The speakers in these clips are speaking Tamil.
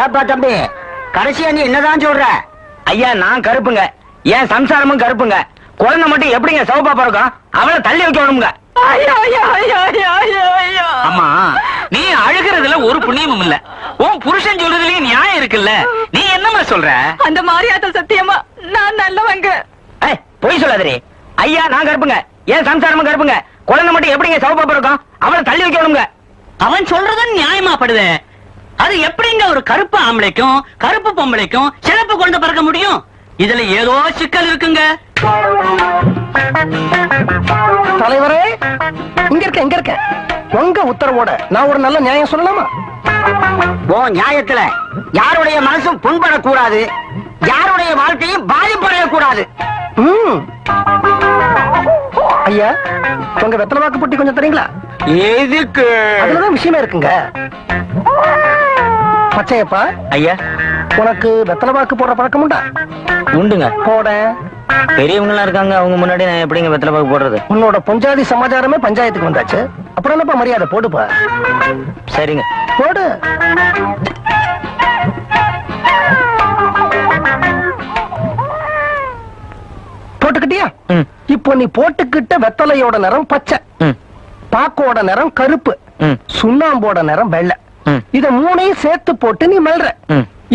ஏப்பா தம்பி? கடைசியா நீ என்னதான் சொல்ற? ஐயா நான் கருப்புங்க. என் சம்சாரமும் கருப்புங்க. குழந்தை மட்டும் எப்படிங்க சவப்பா பிறக்கும்? அவளை தள்ளி வைக்கணுங்க அம்மா நீ அழுகிறதுல ஒரு புண்ணியமும் இல்ல. உன் புருஷன் சொல்றதுலயும் நியாயம் இருக்குல்ல. நீ என்னம்மா சொல்ற? அந்த மாரியாத்த சத்தியமா நான் நல்லவங்க. பொய் சொல்லாதே ஐயா நான் கருப்புங்க. என் சம்சாரமும் கருப்புங்க. குழந்தை மட்டும் எப்படிங்க சவப்பா பிறக்கும்? அவளை தள்ளி வைக்கணுங்க அவன் சொல்றது நியாயமா படுது. அது எப்படிங்க ஒரு கருப்பு ஆம்பளைக்கும் கருப்பு பொம்பளைக்கும் சிறப்பு கொண்டு பிறக்க முடியும்? இதுல ஏதோ சிக்கல் இருக்குங்க. தலைவரே இங்க இருக்க இங்க இருக்க. உங்க உத்தரவோட நான் ஒரு நல்ல நியாயம் சொல்லலாமா? உன் நியாயத்துல. யாருடைய மனசும் புண்படக்கூடாது. யாருடைய வாழ்க்கையும் பாதிப்படையக்கூடாது. ஐயா உங்க வெத்தலை வாக்கு பொட்டி கொஞ்சம் தரீங்களா? எதுக்கு? அதுலதான் விஷயமே இருக்குங்க. பச்சையப்பா ஐயா. உனக்கு வெத்தலை வாக்கு போடுற பழக்கம் உண்டா? உண்டுங்க. போட பெரியவங்க எல்லாம் இருக்காங்க அவங்க முன்னாடி நான் எப்படிங்க வெத்தலை பாக்கு போடுறது? உன்னோட பொஞ்சாதி சமாச்சாரமே பஞ்சாயத்துக்கு வந்தாச்சு. அப்புறம் என்னப்பா மரியாதை போடுப்பா. சரிங்க. போடு. போட்டுக்கிட்டியா? இப்போ நீ போட்டுக்கிட்ட வெத்தலையோட நிறம் பச்சை. பாக்கோட நிறம் கருப்பு. சுண்ணாம்போட நிறம் வெள்ளை. இத மூணையும் சேர்த்து போட்டு நீ மெல்ற.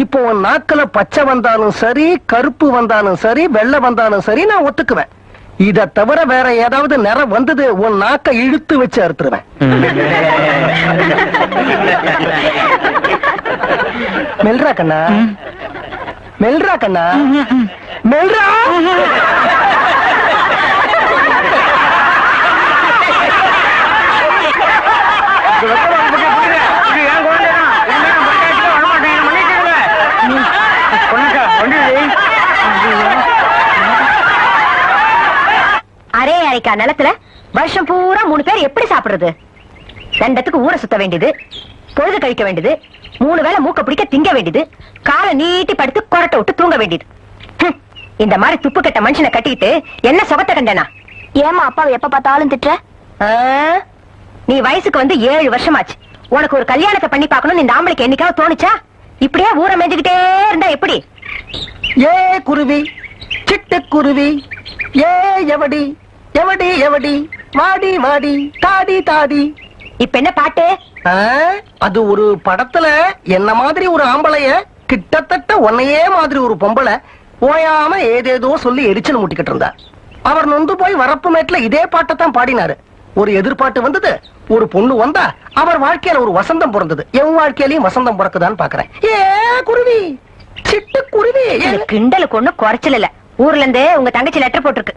இப்போ உன் நாக்குல பச்சை வந்தாலும் சரி கருப்பு வந்தாலும் சரி வெள்ளை வந்தாலும் சரி நான் ஒத்துக்குவேன். இத தவிர வேற ஏதாவது நிறம் வந்தது உன் நாக்க இழுத்து வச்சு அறுத்துருவேன். மெல்றா கண்ணா. மெல்றா கண்ணா. மெல்றா. அரைக்கா நிலத்துல வருஷம் பூரா மூணு பேர் எப்படி சாப்பிடுறது? ரெண்டத்துக்கு ஊரை சுத்த வேண்டியது பொழுது கழிக்க வேண்டியது மூணு வேளை மூக்க பிடிக்க திங்க வேண்டியது காலை நீட்டி படுத்து கொரட்டை விட்டு தூங்க வேண்டியது. இந்த மாதிரி துப்பு கெட்ட மனுஷனை கட்டிக்கிட்டு என்ன சுகத்தை கண்டனா? ஏமா அப்பாவை எப்ப பார்த்தாலும் திட்டுற? நீ வயசுக்கு வந்து ஏழு வருஷமாச்சு. உனக்கு ஒரு கல்யாணத்தை பண்ணி பார்க்கணும்னு இந்த ஆம்பளைக்கு என்னைக்காவது தோணுச்சா? இப்படியே ஊரை மேய்ஞ்சுக்கிட்டே இருந்தா எப்படி? ஏ குருவி சிட்டு குருவி ஏ எவடி? எவடி எவடி? வாடி வாடி தாடி தாடி. இப்ப என்ன பாட்டு? அது ஒரு படத்துல என்ன மாதிரி ஒரு ஆம்பளைய கிட்டத்தட்ட உன்னையே மாதிரி ஒரு பொம்பளை ஓயாம ஏதேதோ சொல்லி எரிச்சல் முட்டிக்கிட்டு இருந்தா. அவர் நொந்து போய் வரப்பு மேட்ல இதே பாட்டைத்தான் பாடினாரு. ஒரு எதிர்பார்ட்டு வந்தது ஒரு பொண்ணு வந்தா அவர் வாழ்க்கையில ஒரு வசந்தம் பிறந்தது. என் வாழ்க்கையிலயும் வசந்தம் பிறக்குதான்னு பாக்குறேன். ஏ குருவி! சிட்டு குருவி! கிண்டலுக்கு ஒண்ணும் குறைச்சல் ஊர்ல இருந்து உங்க தங்கச்சி லெட்டர் போட்டிருக்கு.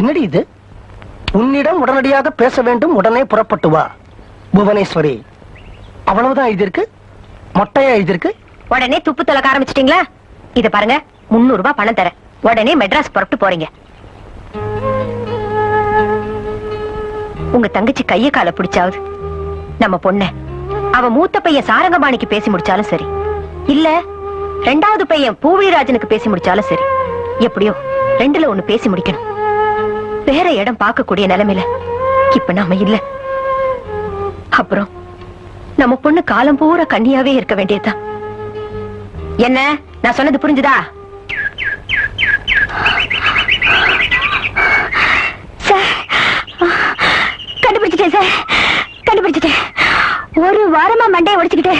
என்னடி இது? உன்னிடம் உடனடியாக பேச வேண்டும் உடனே புறப்பட்டு வா. புவனேஸ்வரி அவ்வளவுதான் எழுதியிருக்கு? மொட்டையா எழுதியிருக்கு? உடனே துப்பு துலக்க ஆரம்பிச்சிட்டீங்களா? இத பாருங்க முன்னூறு ரூபாய் பணம் தரேன். உடனே மெட்ராஸ் புறப்பட்டு போறீங்க. உங்க தங்கச்சி கைய கால பிடிச்சாவது? நம்ம பொண்ண. அவ மூத்த பையன் சாரங்கபாணிக்கு பேசி முடிச்சாலும் சரி. இல்ல ரெண்டாவது பையன் பூவிராஜனுக்கு பேசி முடிச்சாலும் சரி. எப்படியோ ரெண்டுல ஒண்ணு பேசி முடிக்கணும். வேற இடம் பார்க்கக்கூடிய நிலைமையில இப்ப நாம இல்ல. அப்புறம் நம்ம பொண்ணு காலம் பூரா கண்ணியாவே இருக்க வேண்டியதுதான். என்ன? நான் சொன்னது புரிஞ்சுதா? கண்டுபிடிச்சிட்டேன் சார். கண்டுபிடிச்சிட்டேன். ஒரு வாரமா மண்டையை உடைச்சுக்கிட்டு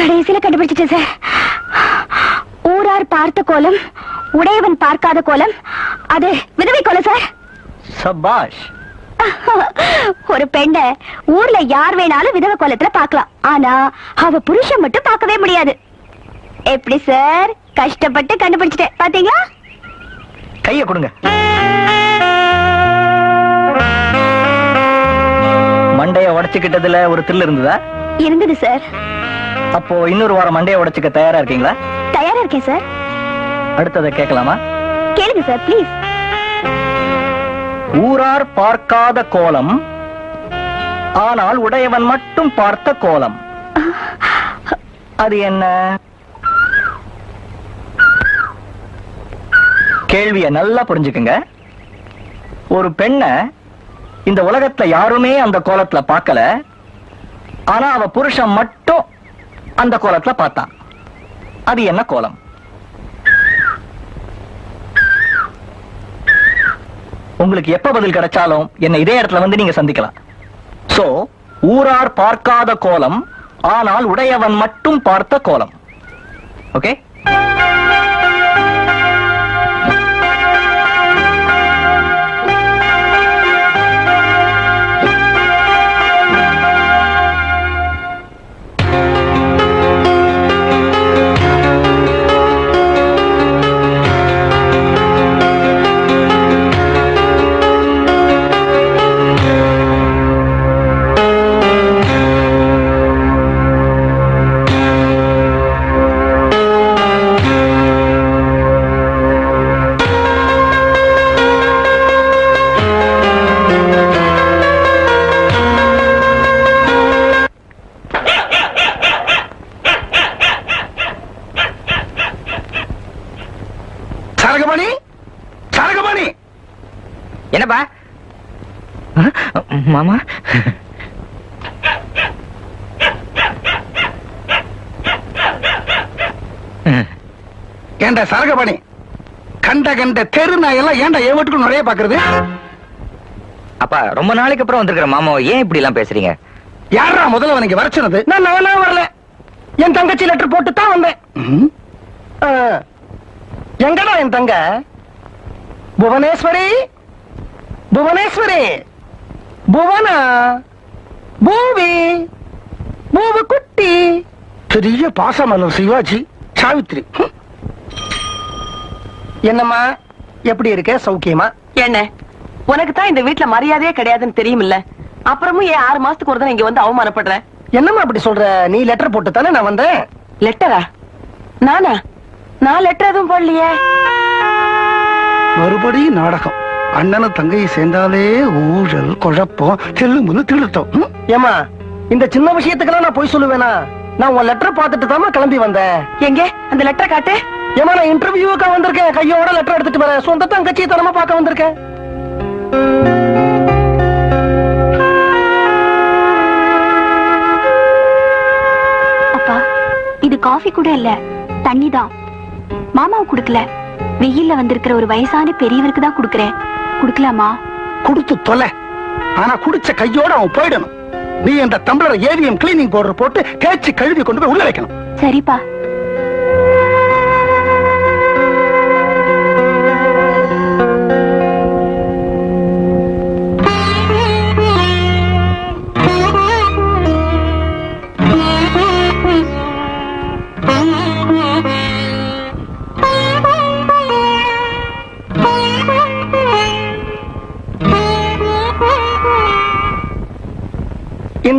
கடைசியில கண்டுபிடிச்சிட்டேன் சார். ஊரார் பார்த்த கோலம் உடையவன் பார்க்காத கோலம் அது விதவை கோலம் சார். சபாஷ். ஒரு பெண்ண ஊர்ல யார் வேணாலும் விதவை கோலத்துல பார்க்கலாம். ஆனா அவ புருஷன் மட்டும் பார்க்கவே முடியாது. எப்படி சார் கஷ்டப்பட்டு கண்டுபிடிச்சிட்டேன். பாத்தீங்களா? கைய கொடுங்க. மண்டைய உடைச்சுக்கிட்டதுல ஒரு தில் இருந்ததா? இருந்தது சார் அப்போ இன்னொரு வாரம் மண்டைய உடைச்சுக்க தயாரா இருக்கீங்களா? தயாரா இருக்கேன் சார் அடுத்ததை கேட்கலாமா? கேளுங்க சார் ப்ளீஸ் ஊரார் பார்க்காத கோலம் ஆனால் உடையவன் மட்டும் பார்த்த கோலம். அது என்ன? கேள்விய நல்லா புரிஞ்சுக்குங்க. ஒரு பெண்ண இந்த உலகத்துல யாருமே அந்த கோலத்துல பார்க்கல. ஆனா அவ புருஷன் மட்டும் அந்த கோலத்துல பார்த்தான். அது என்ன கோலம்? உங்களுக்கு எப்ப பதில் கிடைச்சாலும் என்ன இதே இடத்துல வந்து நீங்க சந்திக்கலாம். சோ ஊரார் பார்க்காத கோலம் ஆனால் உடையவன் மட்டும் பார்த்த கோலம். ஓகே என்னப்பா? மாமா? ஏண்டா சரகமணி கண்ட கண்ட தெரு நாயெல்லாம் ஏன்டா என் வீட்டுக்கு நுழைய பாக்குறது? அப்பா ரொம்ப நாளைக்கு அப்புறம் வந்திருக்கிற மாமாவை ஏன் இப்படி எல்லாம் பேசுறீங்க? யாரா முதல்ல அவனுக்கு வர சொன்னது? நான் நானா வரல. என் தங்கச்சி லெட்டர் போட்டு தான் வந்தேன். எங்கடா என் தங்க? புவனேஸ்வரி? புவனேஸ்வரி புவனா பூவி பூவு குட்டி. பெரிய பாசமலர் சிவாஜி சாவித்ரி. என்னம்மா எப்படி இருக்க சௌக்கியமா? என்ன? உனக்கு தான் இந்த வீட்ல மரியாதையே கிடையாதுன்னு தெரியுமில்ல? அப்புறமும் ஏன் ஆறு மாசத்துக்கு ஒரு இங்க வந்து அவமானப்படுற? என்னம்மா அப்படி சொல்ற? நீ லெட்டர் போட்டு தானே நான் வந்தேன். லெட்டரா நானா? நான் லெட்டர் எதுவும் போடலையே. மறுபடியும் நாடகம். அண்ணனும் தங்கையை சேர்ந்தாலே ஊழல் குழப்பம் தெல்லுமுன்னு திருத்தம் ஏமா இந்த சின்ன விஷயத்துக்கெல்லாம் நான் போய் சொல்லுவேனா? நான் உன் லெட்டர் பார்த்துட்டு தான் கிளம்பி வந்தேன். எங்க? அந்த லெட்டரை காட்டு? ஏமா நான் இன்டர்வியூக்கா வந்திருக்கேன். கையோட லெட்டர் எடுத்துட்டு வரேன். சொந்த தங்கச்சியை தரமா பார்க்க வந்திருக்கேன். அப்பா இது காஃபி கூட இல்ல. தண்ணி தான். மாமாவுக்கு கொடுக்கல. வெயில்ல வந்திருக்கிற ஒரு வயசான பெரியவருக்கு தான் கொடுக்கறேன். குடுக்கலாமா? கொடுத்து தொலை. ஆனா குடிச்ச கையோட அவன் போயிடணும். நீ இந்த டம்ளர் ஏவிஎம் கிளீனிங் பவுடர் போட்டு தேய்ச்சி கழுவி கொண்டு போய் உள்ள வைக்கணும். சரிப்பா.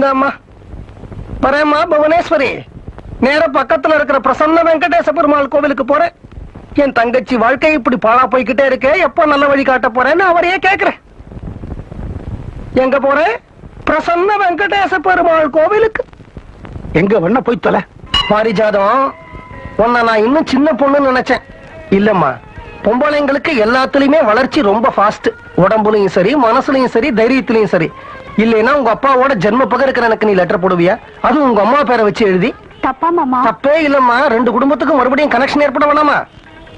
இந்த அம்மா வரேம்மா புவனேஸ்வரி. நேர பக்கத்துல இருக்கிற பிரசன்ன வெங்கடேச பெருமாள் கோவிலுக்கு போறேன். என் தங்கச்சி வாழ்க்கை இப்படி பாழா போய்கிட்டே இருக்கே எப்ப நல்ல வழி காட்ட போறேன்னு அவரையே கேக்குறேன். எங்க போறேன் பிரசன்ன வெங்கடேச பெருமாள் கோவிலுக்கு. எங்க வேணா போய் தொலை? பாரிஜாதம் உன்னை நான் இன்னும் சின்ன பொண்ணுன்னு நினைச்சேன். இல்லம்மா பொம்பளைங்களுக்கு எல்லாத்துலயுமே வளர்ச்சி ரொம்ப ஃபாஸ்ட் உடம்புலயும் சரி மனசுலயும் சரி தைரியத்திலயும் சரி. இல்லைன்னா உங்க அப்பாவோட ஜென்ம பகருக்கு எனக்கு நீ லெட்டர் போடுவியா? அதுவும் உங்க அம்மா பேரை வச்சு எழுதி. தப்பா மாமா. தப்பே இல்லம்மா. ரெண்டு குடும்பத்துக்கும் மறுபடியும் கனெக்ஷன் ஏற்பட வேணாமா?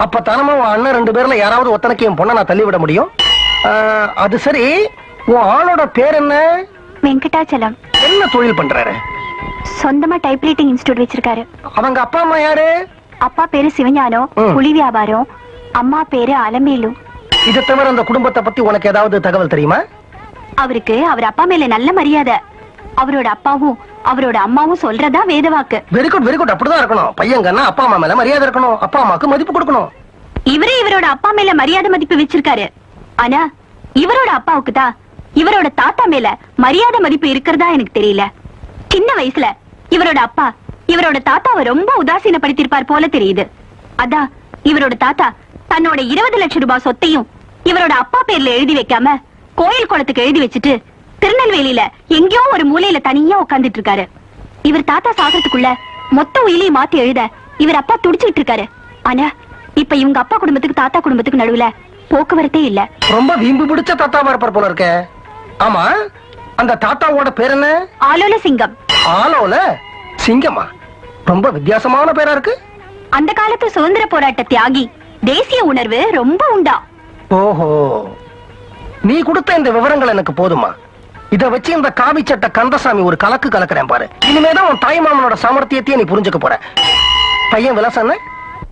அப்ப தானமா உன் அண்ணன் ரெண்டு பேர்ல யாராவது ஒத்தனைக்கு என் பொண்ணை நான் தள்ளி விட முடியும் அது சரி. உன் ஆளோட பேர் என்ன? வெங்கடாச்சலம். என்ன தொழில் பண்றாரு? சொந்தமா டைப்ரைட்டிங் இன்ஸ்டியூட் வச்சிருக்காரு. அவங்க அப்பா அம்மா யாரு? அப்பா பேரு சிவஞானம். புலி வியாபாரம் அம்மா பேரு அலமேலு. இதை தவிர அந்த குடும்பத்தை பத்தி உனக்கு ஏதாவது தகவல் தெரியுமா? அவருக்கு அவர் அப்பா மேல நல்ல மரியாதை. அவரோட அப்பாவும் அவரோட அம்மாவும் சொல்றதா வேத வாக்கு. வெரி குட் வெரி குட் அப்படிதான் இருக்கணும். பையங்கன்னா அப்பா அம்மா மேல மரியாதை இருக்கணும். அப்பா அம்மாக்கு மதிப்பு கொடுக்கணும். இவரே இவரோட அப்பா மேல மரியாதை மதிப்பு வச்சிருக்காரு. ஆனா இவரோட அப்பாவுக்கு தான் இவரோட தாத்தா மேல மரியாதை மதிப்பு இருக்கிறதா எனக்கு தெரியல. சின்ன வயசுல இவரோட அப்பா இவரோட தாத்தாவை ரொம்ப உதாசீனப்படுத்திருப்பார் போல தெரியுது. அதான் இவரோட தாத்தா தன்னோட இருபது லட்சம் ரூபாய் சொத்தையும் இவரோட அப்பா பேர்ல எழுதி வைக்காம கோயில் குளத்துக்கு எழுதி வச்சுட்டு திருநெல்வேலியில எங்கேயோ ஒரு மூலையில தனியா உட்கார்ந்துட்டு இருக்காரு. இவர் தாத்தா சாகிறதுக்குள்ள மொத்த உயிலையும் மாத்தி எழுத இவர் அப்பா துடிச்சுட்டு இருக்காரு. ஆனா இப்ப இவங்க அப்பா குடும்பத்துக்கு தாத்தா குடும்பத்துக்கு நடுவுல போக்குவரத்தே இல்ல. ரொம்ப வீம்பு பிடிச்ச தாத்தாவா இருப்பார் போல இருக்க. ஆமா அந்த தாத்தாவோட பேர் என்ன? ஆலோல சிங்கம். ஆலோல சிங்கமா? ரொம்ப வித்தியாசமான பேரா இருக்கு. அந்த காலத்து சுதந்திர போராட்ட தியாகி தேசிய உணர்வு ரொம்ப உண்டா. ஓஹோ. நீ கொடுத்த இந்த விவரங்கள் எனக்கு போதுமா? இத வச்சு இந்த காவி சட்ட கந்தசாமி ஒரு கலக்கு கலக்குறேன் பாரு. இனிமேதான் உன் தாய் மாமனோட சாமர்த்தியத்தையே நீ புரிஞ்சுக்க போற. பையன் விலாசம்